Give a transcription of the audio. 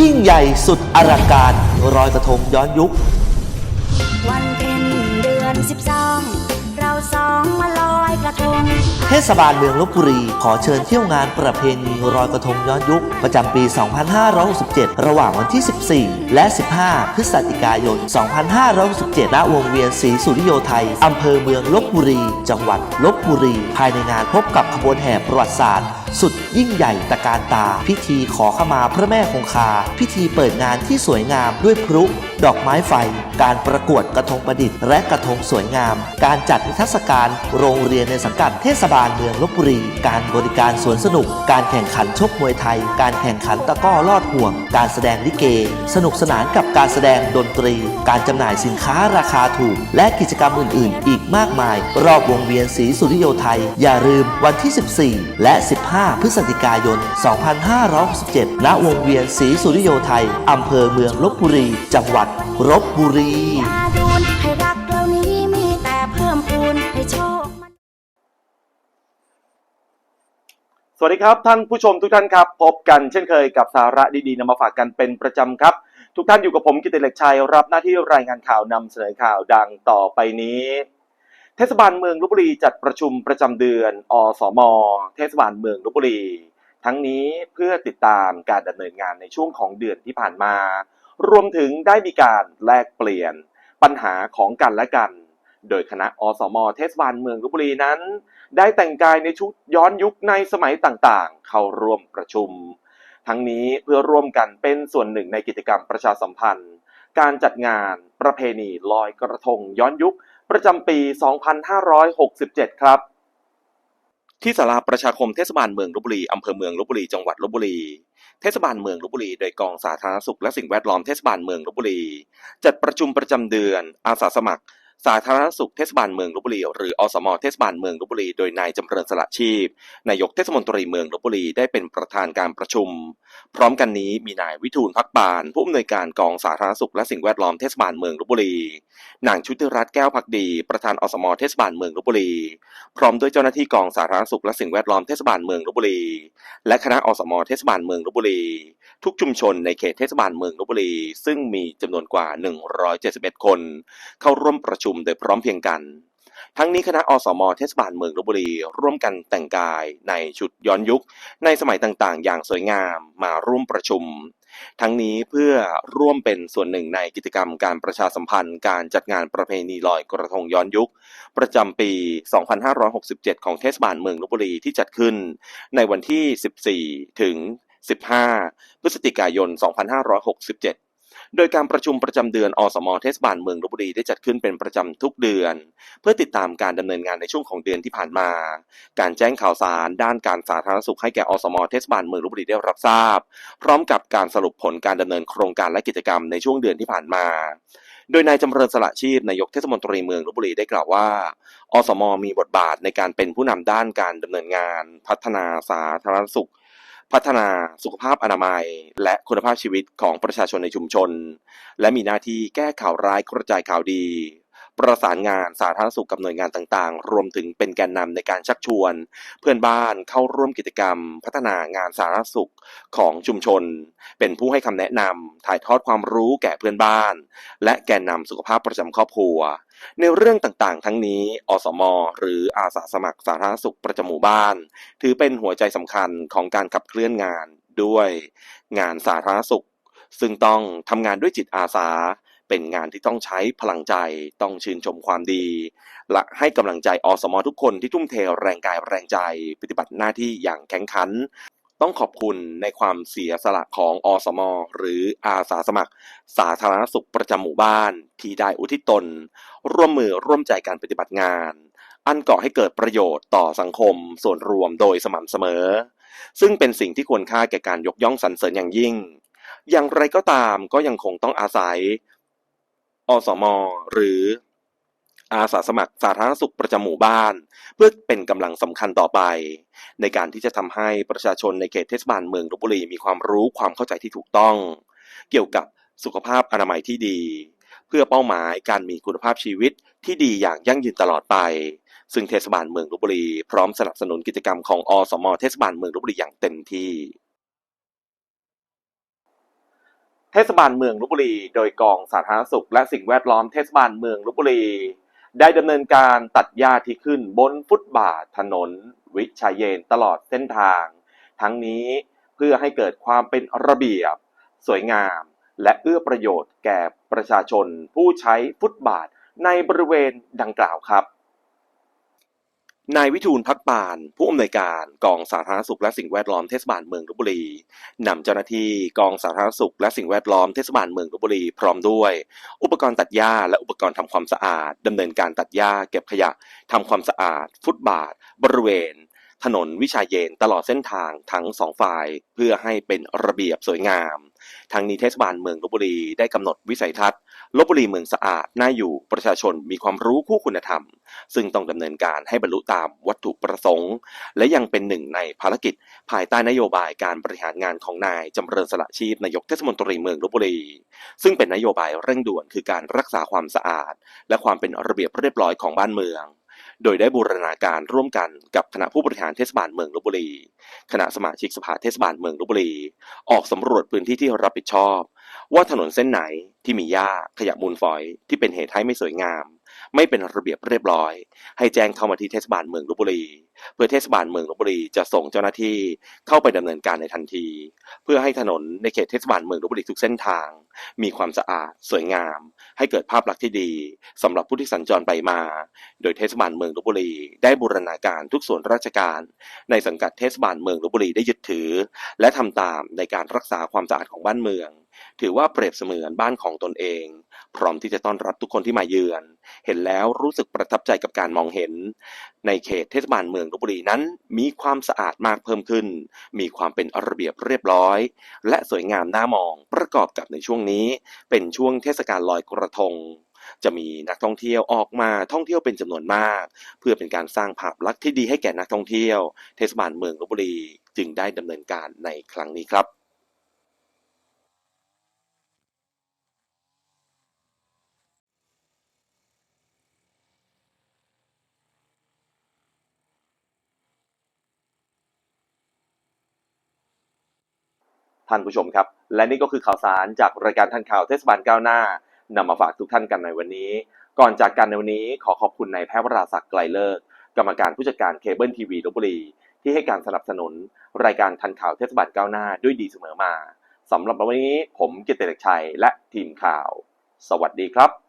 ยิ่งใหญ่สุดอลังการรอยกระทงย้อนยุค วันเพ็ญเดือนสิบสองเราสองมาลอยกระทง เทศบาลเมืองลบบุรีขอเชิญเที่ยวงานประเพณีรอยกระทงย้อนยุค ประจำปี 2567 ระหว่างวันที่ 14 และ 15 พฤศจิกายน 2567ณวงเวียนศรีสุริโยไทยอำเภอเมืองลบบุรี จังหวัดลบบุรี ภายในงานพบกับขบวนแห่ประวัติศาสตร์ สุดยิ่งใหญ่ตะการตา พิธีขอขมาพระแม่คงคา พิธีเปิดงานที่สวยงามด้วยพลุดอกไม้ไฟ การประกวดกระทงประดิษฐ์และกระทงสวยงาม การจัดนิทรรศการโรงเรียนในสังกัดเทศบาลเมืองลบบุรี การบริการสวนสนุก การแข่งขันชกมวยไทย การแข่งขันตะก้อลอดห่วง การแสดงลิเก สนุกสนานกับการแสดงดนตรี การจำหน่ายสินค้าราคาถูก และกิจกรรมอื่น ๆ อีกมากมาย รอบวงเวียนศรีสุริโยไทย อย่าลืมวันที่ 14 และ 15พฤศจิกายน 2567 ณ วงเวียนศรีสุริโยไทย อำเภอเมืองลบบุรี จังหวัดลบบุรีตาดูนให้รักเรานี้มีแต่เพิ่มพูนให้โชคมันสวัสดีครับ ท่านผู้ชมทุกท่านครับ พบกันเช่นเคยกับสาระดีๆนำมาฝากกันเป็นประจำครับ ทุกท่านอยู่กับผมกิติเหล็กชัยรับหน้าที่รายงานข่าวนำเสนอข่าวดังต่อไปนี้ เทศบาลเมืองลบบุรีจัดประชุมประจำเดือน อสม เทศบาลเมืองลบบุรี ทั้งนี้เพื่อติดตามการดำเนินงานในช่วงของเดือนที่ผ่านมา รวมถึงได้มีการแลกเปลี่ยน ปัญหาของกันและกัน โดยคณะอสม เทศบาลเมืองลบบุรีนั้น ได้แต่งกายในชุดย้อนยุคในสมัยต่างๆ เข้าร่วมประชุม ทั้งนี้เพื่อร่วมกันเป็นส่วนหนึ่งในกิจกรรมประชาสัมพันธ์ การจัดงานประเพณีลอยกระทงย้อนยุค ประจำปี 2567 ครับ ที่ศาลาประชาคมเทศบาลเมืองลบบุรีอำเภอเมืองลบบุรีจังหวัดลบบุรีเทศบาลเมืองลบบุรีโดยกองสาธารณสุขและสิ่งแวดล้อมเทศบาลเมืองลบบุรี จัดประชุมประจำเดือนอาสาสมัคร สาธารณสุขเทศบาลเมืองลบบุรีหรืออสมเทศบาลเมืองลบบุรีโดยนายจำเริญสละชีพ นายกเทศมนตรีเมืองลบบุรีได้เป็นประธานการประชุม พร้อมกันนี้มีนายวิทูลพักปาน ผู้อำนวยการกองสาธารณสุขและสิ่งแวดล้อมเทศบาลเมืองลบบุรีนางชุติรัตน์แก้วพักดี ประธานอสมเทศบาลเมืองลบบุรีพร้อมด้วยเจ้าหน้าที่กองสาธารณสุขและสิ่งแวดล้อมเทศบาลเมืองลบบุรี และคณะอสมเทศบาลเมืองลบบุรี ทุกชุมชนในเขตเทศบาลเมืองลบบุรี ซึ่งมีจำนวนกว่า 171 คน เข้าร่วมประชุมโดยพร้อมเพียงกัน ทั้งนี้คณะอสมเทศบาลเมืองลบบุรี ร่วมกันแต่งกายในชุดย้อนยุค ในสมัยต่างๆ อย่างสวยงามมาร่วมประชุม ทั้งนี้เพื่อร่วมเป็นส่วนหนึ่งในกิจกรรมการประชาสัมพันธ์การจัดงานประเพณีลอยกระทงย้อนยุค ประจำปี 2567 ของเทศบาลเมืองลบบุรีที่จัดขึ้น ในวันที่ 14 ถึง 15 พฤศจิกายน 2567 โดยการประชุมประจำเดือนอสมเทศบาลเมืองลบบุรีได้จัดขึ้นเป็นประจำทุกเดือน เพื่อติดตามการดำเนินงานในช่วงของเดือนที่ผ่านมา การแจ้งข่าวสารด้านการสาธารณสุขให้แก่อสมเทศบาลเมืองลบบุรีได้รับทราบ พร้อมกับการสรุปผลการดำเนินโครงการและกิจกรรมในช่วงเดือนที่ผ่านมาโดยนายจำเริญสละชีพนายกเทศมนตรีเมืองลบบุรีได้กล่าวว่า อสมมีบทบาทในการเป็นผู้นำด้านการดำเนินงาน พัฒนาสาธารณสุข พัฒนาสุขภาพอนามัย และคุณภาพชีวิตของประชาชนในชุมชน และมีหน้าที่แก้ข่าวร้ายกระจายข่าวดี ประสานงานสาธารณสุขกับหน่วยงานต่างๆ รวมถึงเป็นแกนนำในการชักชวน เพื่อนบ้านเข้าร่วมกิจกรรม พัฒนางานสาธารณสุขของชุมชน เป็นผู้ให้คำแนะนำถ่ายทอดความรู้แก่เพื่อนบ้าน และแกนนำสุขภาพประจำครอบครัว ในเรื่องต่างๆ ทั้งนี้ อสม หรืออาสาสมัครสาธารณสุขประจำหมู่บ้าน ถือเป็นหัวใจสำคัญของการขับเคลื่อนงานด้วยงานสาธารณสุข ซึ่งต้องทำงานด้วยจิตอาสา เป็นงานที่ต้องใช้พลังใจ ต้องชื่นชมความดี และให้กำลังใจอสม ทุกคนที่ทุ่มเทแรงกายแรงใจ ปฏิบัติหน้าที่อย่างแข็งขัน ต้องขอบคุณในความเสียสละของอสม หรืออาสาสมัคร สาธารณสุขประจำหมู่บ้าน ที่ได้อุทิศตน ร่วมมือร่วมใจการปฏิบัติงาน อันก่อให้เกิดประโยชน์ต่อสังคมส่วนรวมโดยสม่ำเสมอ ซึ่งเป็นสิ่งที่ควรค่าแก่การยกย่องสรรเสริญอย่างยิ่ง อย่างไรก็ตามก็ยังคงต้องอาศัย อสม หรือ อาสาสมัครสาธารณสุขประจำหมู่บ้าน เพื่อเป็นกำลังสำคัญต่อไป ในการที่จะทำให้ประชาชนในเขตเทศบาลเมืองลบบุรีมีความรู้ความเข้าใจที่ถูกต้อง เกี่ยวกับสุขภาพอนามัยที่ดี เพื่อเป้าหมายการมีคุณภาพชีวิตที่ดีอย่างยั่งยืนตลอดไป ซึ่งเทศบาลเมืองลบบุรี พร้อมสนับสนุนกิจกรรมของอสมเทศบาลเมืองลบบุรีอย่างเต็มที่เทศบาลเมืองลบบุรี โดยกองสาธารณสุขและสิ่งแวดล้อมเทศบาลเมืองลบบุรี ได้ดำเนินการตัดหญ้าที่ขึ้นบนฟุตบาทถนน วิชัยเยนตลอดเส้นทาง ทั้งนี้เพื่อให้เกิดความเป็นระเบียบ สวยงาม และเอื้อประโยชน์แก่ประชาชนผู้ใช้ฟุตบาทในบริเวณดังกล่าวครับ นายวิทูลพักปาน ผู้อำนวยการกองสาธารณสุขและสิ่งแวดล้อมเทศบาลเมืองลบบุรีนำเจ้าหน้าที่กองสาธารณสุขและสิ่งแวดล้อมเทศบาลเมืองลบบุรีพร้อมด้วย อุปกรณ์ตัดหญ้าและอุปกรณ์ทำความสะอาดดำเนินการตัดหญ้าเก็บขยะทำความสะอาด ฟุตบาท บริเวณ ถนนวิชาเยนตลอดเส้นทางทั้งสองฝ่าย เพื่อให้เป็นระเบียบสวยงาม ทางนี้เทศบาลเมืองลบบุรีได้กำหนดวิสัยทัศน์ลบบุรีเมืองสะอาดน่าอยู่ประชาชนมีความรู้คู่คุณธรรม ซึ่งต้องดำเนินการให้บรรลุตามวัตถุประสงค์ และยังเป็นหนึ่งในภารกิจ ภายใต้นโยบายการบริหารงานของนายจำเริญสละชีพนายกเทศมนตรีเมืองลบบุรี ซึ่งเป็นนโยบายเร่งด่วนคือการรักษาความสะอาด และความเป็นระเบียบเรียบร้อยของบ้านเมือง โดยได้บูรณาการร่วมกันกับคณะผู้บริหารเทศบาลเมืองลบบุรี คณะสมาชิกสภาเทศบาลเมืองลบบุรี ออกสำรวจพื้นที่ที่รับผิดชอบ ว่าถนนเส้นไหนที่มีหญ้าขยะมูลฝอยที่เป็นเหตุให้ไม่สวยงาม ไม่เป็นระเบียบเรียบร้อย ให้แจ้งเข้ามาที่เทศบาลเมืองลบบุรี เพื่อเทศบาลเมืองลบบุรีจะส่งเจ้าหน้าที่เข้าไปดำเนินการในทันที เพื่อให้ถนนในเขตเทศบาลเมืองลบบุรีทุกเส้นทาง มีความสะอาด สวยงาม ให้เกิดภาพลักษณ์ที่ดีสำหรับผู้ที่สัญจรไปมา โดยเทศบาลเมืองลบบุรีได้บูรณาการทุกส่วนราชการ ในสังกัดเทศบาลเมืองลบบุรีได้ยึดถือ และทำตามในการรักษาความสะอาดของบ้านเมือง ถือว่าเปรียบเสมือนบ้านของตนเอง พร้อมที่จะต้อนรับทุกคนที่มาเยือน เห็นแล้วรู้สึกประทับใจกับการมองเห็น ในเขตเทศบาลเมืองลบบุรีนั้น มีความสะอาดมากเพิ่มขึ้น มีความเป็นระเบียบเรียบร้อย และสวยงามน่ามองประกอบกับในช่วงนี้ เป็นช่วงเทศกาลลอยกระทงจะมีนักท่องเที่ยวออกมาท่องเที่ยวเป็นจำนวนมาก เพื่อเป็นการสร้างภาพลักษณ์ที่ดีให้แก่นักท่องเที่ยว เทศบาลเมืองลบบุรีจึงได้ดำเนินการในครั้งนี้ครับ ท่านผู้ชมครับ และนี่ก็คือข่าวสารจากรายการทันข่าวเทศบาลก้าวหน้านำมาฝากทุกท่านกันในวันนี้ ก่อนจากกันในวันนี้ขอขอบคุณนายแพทย์วราศักดิ์ไกลเลิกกรรมการผู้จัดการเคเบิลทีวีลบบุรีที่ให้การสนับสนุน รายการทันข่าวเทศบาลก้าวหน้าด้วยดีเสมอมาสำหรับวันนี้ผมกิตติเล็กชัยและทีมข่าว สวัสดีครับ